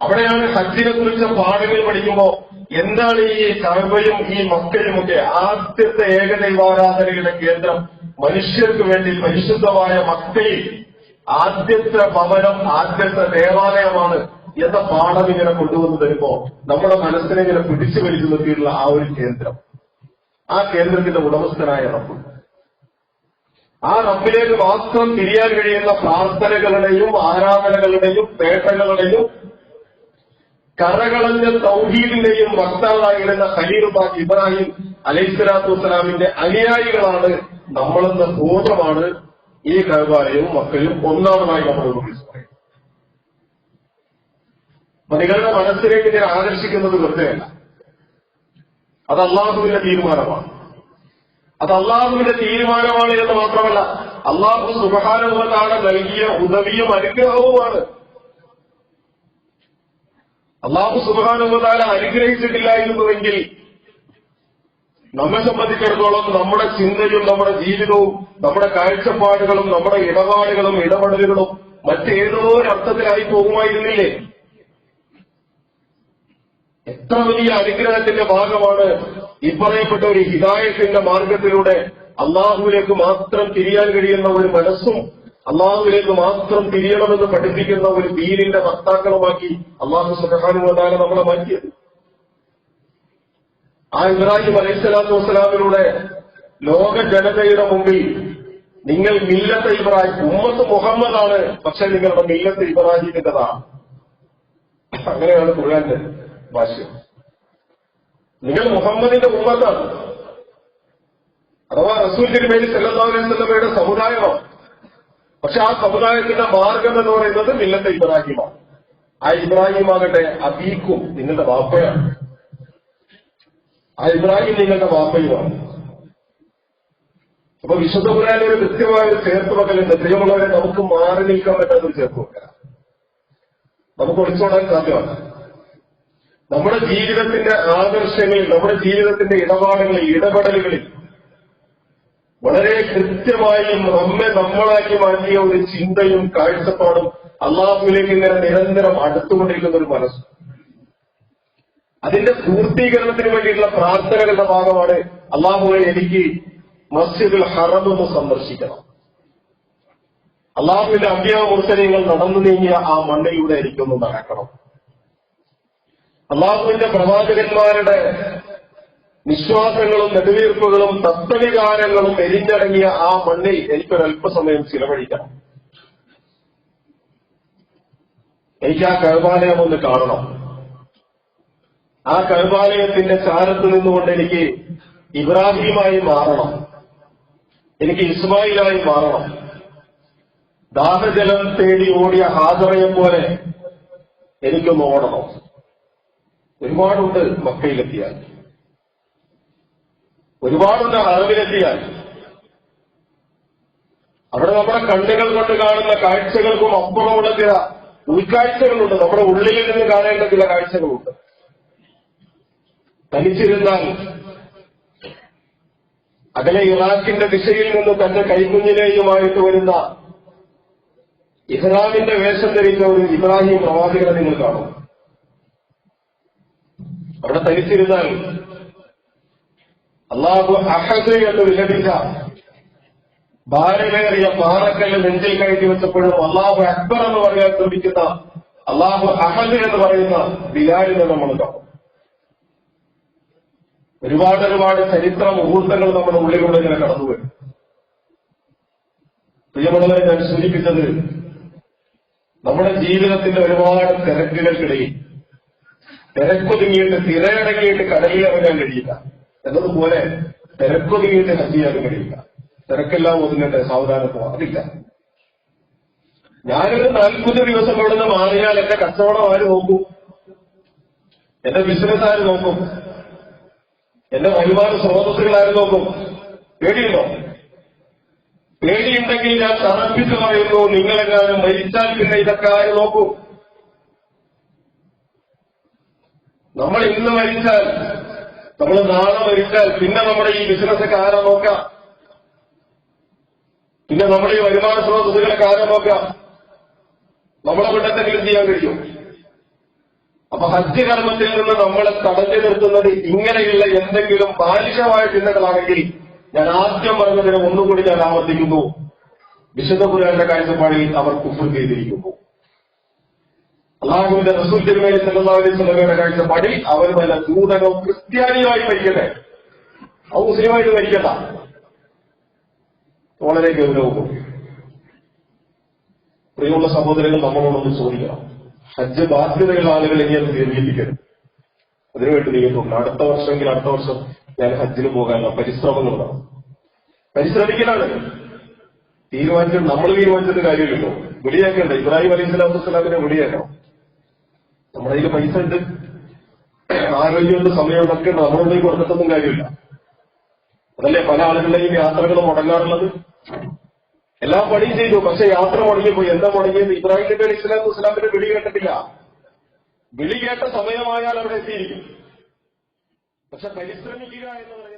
അവിടെയാണ് ഹജ്ജിനെ കുറിച്ച പാഠങ്ങൾ പഠിക്കുമ്പോ എന്താണ് ഈ കർവയും ഈ മക്കയും ഒക്കെ ആദ്യത്തെ ഏകദൈവാരാധനയുടെ കേന്ദ്രം? മനുഷ്യർക്ക് വേണ്ടി പരിശുദ്ധമായ മക്കയിൽ ആദ്യത്തെ ഭവനം ആദ്യത്തെ ദേവാലയമാണ് എന്ന പാഠം ഇങ്ങനെ കൊണ്ടുവന്ന് തരുമ്പോ നമ്മുടെ മനസ്സിനെ ഇങ്ങനെ പിടിച്ചു വലിച്ചു നിർത്തിയിട്ടുള്ള ആ ഒരു കേന്ദ്രം. ആ കേന്ദ്രത്തിന്റെ ഉടമസ്ഥനായ റബ്ബ്. ആ റബ്ബിലേക്ക് മാത്രം തിരിയാൻ കഴിയുന്ന പ്രാർത്ഥനകളുടെയും ആരാധനകളുടെയും പേട്ടകളുടെയും കറകളഞ്ഞ തൗഹീദിന്റെയും വക്താവായിരുന്ന ഖലീലുബാദ് ഇബ്രാഹിം അലൈഹിസ്വലാത്തു വസ്സലാമിന്റെ അനുയായികളാണ് നമ്മളെന്ന ബോധമാണ് ഈ കൈവാലയവും മക്കളും ഒന്നാമതായി നമ്മൾ വിളിച്ചു പറയും നിങ്ങളുടെ മനസ്സിലേക്ക് ഞാൻ ആകർഷിക്കുന്നത് വെറുതെയല്ല അത് അള്ളാഹുവിന്റെ തീരുമാനമാണ്. അത് അള്ളാഹുവിന്റെ തീരുമാനമാണ് എന്ന് മാത്രമല്ല അള്ളാഹു സുബഹാനുഭവത്താണ് നൽകിയ ഉദവിയും അനുഗ്രഹവുമാണ്. അള്ളാഹു സുബാനുമതാല അനുഗ്രഹിച്ചിട്ടില്ലായിരുന്നുവെങ്കിൽ നമ്മെ സംബന്ധിച്ചിടത്തോളം നമ്മുടെ ചിന്തയും നമ്മുടെ ജീവിതവും നമ്മുടെ കാഴ്ചപ്പാടുകളും നമ്മുടെ ഇടപാടുകളും ഇടപെടലുകളും മറ്റേതോ ഒരർത്ഥത്തിലായി പോകുമായിരുന്നില്ലേ? എത്ര വലിയ അനുഗ്രഹത്തിന്റെ ഭാഗമാണ് ഈ പറയപ്പെട്ട ഒരു ഹിതായത്തിന്റെ മാർഗത്തിലൂടെ അള്ളാഹുവിലേക്ക് മാത്രം തിരിയാൻ കഴിയുന്ന ഒരു മനസ്സും അള്ളാഹുവിലേക്ക് മാത്രം തിരിയണമെന്ന് പഠിപ്പിക്കുന്ന ഒരു ദീനിന്റെ വക്താക്കളുമാക്കി അള്ളാഹു സുബാനുവതാല നമ്മളെ മാറ്റിയത്. ആ ഇബ്രാഹിം അലൈഹിസ്സലാത്തു വസ്സലാമിലൂടെ ലോക ജനതയുടെ മുമ്പിൽ നിങ്ങൾ മില്ലത്ത് ഇബ്രാഹിം ഉമ്മത്ത് മുഹമ്മദാണ്. പക്ഷെ നിങ്ങളുടെ മില്ലത്ത് ഇബ്രാഹിമിന്റെതാണ് അങ്ങനെയാണ് ഖുർആന്റെ ഭാഷ്യം. നിങ്ങൾ മുഹമ്മദിന്റെ ഉമ്മത്താണ്. അഥവാ സല്ലല്ലാഹു അലൈഹി വസല്ലമയുടെ സമുദായമാണ്. പക്ഷെ ആ സമുദായത്തിന്റെ മാർഗം എന്ന് പറയുന്നത് മില്ലത്ത് ഇബ്രാഹിമാണ്. ആ ഇബ്രാഹിം ആകട്ടെ അബീക്കും നിങ്ങളുടെ വാപ്പയാണ്. ആ ഇബ്രാഹിം നിങ്ങളുടെ വാപ്പയുമാണ് അപ്പൊ വിശുദ്ധ ഒരു കൃത്യമായ ചേർത്ത് വെക്കലുണ്ട്. ദൈവമുള്ളവരെ നമുക്ക് മാറി നിൽക്കാൻ പറ്റാത്തൊരു ചേർത്ത് വെക്കാം നമുക്ക് ഒളിച്ചോടാൻ സാധ്യമാണ്. നമ്മുടെ ജീവിതത്തിന്റെ ആദർശങ്ങളിൽ നമ്മുടെ ജീവിതത്തിന്റെ ഇടപാടുകളിൽ ഇടപെടലുകളിൽ വളരെ കൃത്യമായും നമ്മെ നമ്മളാക്കി മാറ്റിയ ഒരു ചിന്തയും കാഴ്ചപ്പാടും അള്ളാഹുലേക്ക് ഇങ്ങനെ നിരന്തരം അടുത്തുകൊണ്ടിരിക്കുന്ന ഒരു മനസ്സ്. അതിന്റെ പൂർത്തീകരണത്തിന് വേണ്ടിയിട്ടുള്ള പ്രാർത്ഥനകളുടെ ഭാഗമാണ് അള്ളാഹുവെ എനിക്ക് മസ്ജിദുൽ ഹറം ഒന്ന് സന്ദർശിക്കണം. അള്ളാഹുവിന്റെ അമ്പ്യ നടന്നു നീങ്ങിയ ആ മണ്ണിലൂടെ എനിക്കൊന്ന് നടക്കണം. അള്ളാഹുവിന്റെ പ്രവാചകന്മാരുടെ വിശ്വാസങ്ങളും നെടുവീർപ്പുകളും തത്വവികാരങ്ങളും എരിഞ്ഞടങ്ങിയ ആ മണ്ണിൽ എനിക്കൊരല്പസമയം ചിലവഴിക്കണം. എനിക്ക് ആ കഴുപാലയം ഒന്ന് കാണണം. ആ കഴുപാലയത്തിന്റെ ചാരത്ത് നിന്നുകൊണ്ട് എനിക്ക് ഇബ്രാഹിമായി മാറണം. എനിക്ക് ഇസ്മായിലായി മാറണം. ദാഹജലം തേടി ഓടിയ ഹാജറയെ പോലെ എനിക്കൊന്ന് ഓടണം. ഒരുപാടുണ്ട് മക്കയിലെത്തിയാൽ. ഒരുപാടുണ്ട് അറിവിലെത്തിയാൽ അവിടെ നമ്മുടെ കണ്ണുകൾ കൊണ്ട് കാണുന്ന കാഴ്ചകൾക്കും അപ്പുറമുള്ള ചില ഉൾക്കാഴ്ചകളുണ്ട്. നമ്മുടെ ഉള്ളിൽ നിന്ന് കാണേണ്ട ചില കാഴ്ചകളുണ്ട്. തനിച്ചിരുന്നാൽ അകലെ ഇറാഖിന്റെ ദിശയിൽ നിന്ന് തന്റെ കൈക്കുഞ്ഞിനെയുമായിട്ട് വരുന്ന ഇഹ്റാമിന്റെ വേഷം ധരിച്ച ഒരു ഇബ്രാഹിം പ്രവാചകനെ നിങ്ങൾ കാണും. അവിടെ തനിച്ചിരുന്നാൽ അള്ളാഹു അഹദ് എന്ന് വിലപിച്ച ഭാരമേറിയ പാറക്കല്ല് നെഞ്ചിൽ കയറ്റി വെച്ചപ്പോഴും അള്ളാഹു അക്ബർ എന്ന് പറയാൻ ശ്രമിക്കുന്ന അള്ളാഹു അഹദ് എന്ന് പറയുന്ന ബിലാലിനെ നമ്മൾ കാണും. ഒരുപാട് ഒരുപാട് ചരിത്ര മുഹൂർത്തങ്ങൾ നമ്മുടെ ഉള്ളിലൂടെ ഇങ്ങനെ കടന്നുപോയി. പ്രിയമുള്ളവരെ ഞാൻ സൂചിപ്പിച്ചത് നമ്മുടെ ജീവിതത്തിന്റെ ഒരുപാട് തിരക്കുകൾക്കിടയിൽ തിരക്കൊതുങ്ങിയിട്ട് തിരയടങ്ങിയിട്ട് കടലിൽ ഇറങ്ങാൻ കഴിയില്ല. എന്നതുപോലെ തിരക്കൊതുങ്ങിയിട്ട് ഹജ്ജ് ചെയ്യാൻ കഴിയില്ല. തിരക്കെല്ലാം ഒതുങ്ങട്ടെ സാവധാനത്തോ അതില്ല. ഞാനൊരു നാൽപ്പത് ദിവസം ഇവിടുന്ന് മാറിയാൽ എന്റെ കച്ചവടം ആര് നോക്കും? എന്റെ ബിസിനസ് ആര് നോക്കും? എന്റെ വരുമാന സ്രോതസ്സുകളായിരുന്നു നോക്കും പേടിയുണ്ടോ? പേടിയുണ്ടെങ്കിൽ ഞാൻ തറപ്പിച്ച് പറയുന്നു നിങ്ങളെങ്ങാനും മരിച്ചാൽ പിന്നെ ഇതൊക്കെ ആര് നോക്കൂ? നമ്മൾ ഇന്ന് മരിച്ചാൽ നമ്മൾ നാളെ മരിച്ചാൽ പിന്നെ നമ്മുടെ ഈ ബിസിനസ്സൊക്കെ ആരാ നോക്കാം? പിന്നെ നമ്മുടെ ഈ വരുമാന സ്രോതസ്സുകളൊക്കെ ആരാ നോക്കാം? നമ്മളെ കൊണ്ട് ചെയ്യാൻ കഴിയും അപ്പൊ ഹജ്ജ് കർമ്മത്തിൽ നിന്ന് നമ്മളെ തടഞ്ഞു നിർത്തുന്നത് ഇങ്ങനെയുള്ള എന്തെങ്കിലും ബാലിഷമായ ചിന്തകളാണെങ്കിൽ ഞാൻ ആദ്യം പറഞ്ഞതിനെ ഒന്നുകൂടി ഞാൻ ആവർത്തിക്കുന്നു. വിശുദ്ധ പുരാന്റെ കാഴ്ചപ്പാടിൽ അവർ കുഫർ ചെയ്തിരിക്കുന്നു. അള്ളാഹുവിന്റെ റസൂൽ തിരുമേനി സല്ലല്ലാഹു അലൈഹി വസല്ലമയുടെ കാഴ്ചപ്പാടിൽ അവർ വല്ല ജൂതനോ ക്രിസ്ത്യാനിയുമായി മരിക്കട്ടെ? അത് മുസ്ലിമായിട്ട് മരിക്കണ്ട. വളരെ ഗൗരവം പ്രിയമുള്ള സഹോദരങ്ങൾ നമ്മളോടൊന്ന് ചോദിക്കണം. ഹജ്ജ് ബാധ്യതയുള്ള ആളുകൾ ഇനി അത് ദീർഘിപ്പിക്കരുത് അതിനുവേണ്ടി നീങ്ങുന്നു അടുത്ത വർഷമെങ്കിൽ അടുത്ത വർഷം ഞാൻ ഹജ്ജിന് പോകാനുള്ള പരിശ്രമങ്ങൾ നടത്തും പരിശ്രമിക്കലാണ് തീരുമാനിച്ചത് നമ്മൾ തീരുമാനിച്ചിട്ട് കാര്യമില്ലല്ലോ. വിളിയാക്കണ്ട. ഇബ്രാഹിം അലൈഹി സ്വലാത്തു വസ്സലാമിനെ വിളിയാക്കണം. നമ്മുടെ കയ്യിൽ പൈസ ഉണ്ട്. ആരോഗ്യമുണ്ട് സമയമുണ്ടൊക്കെ നമ്മളൊന്നും കൊടുത്തിട്ടൊന്നും കാര്യമില്ല. അതല്ലേ പല ആളുകളുടെയും യാത്രകൾ മുടങ്ങാറുള്ളത്? എല്ലാം പണിയും ചെയ്തു. പക്ഷെ യാത്ര മുടങ്ങിപ്പോയി എന്താ മുടങ്ങിയത്? ഇബ്രാഹിം നബി അലൈഹി സ്വലാത്തു വസ്സലാമിന്റെ വിളി കേട്ടിട്ടില്ല. വിളി കേട്ട സമയമായാൽ അവിടെ എത്തിയിരിക്കും. പക്ഷെ പരിശ്രമിക്കുക എന്ന്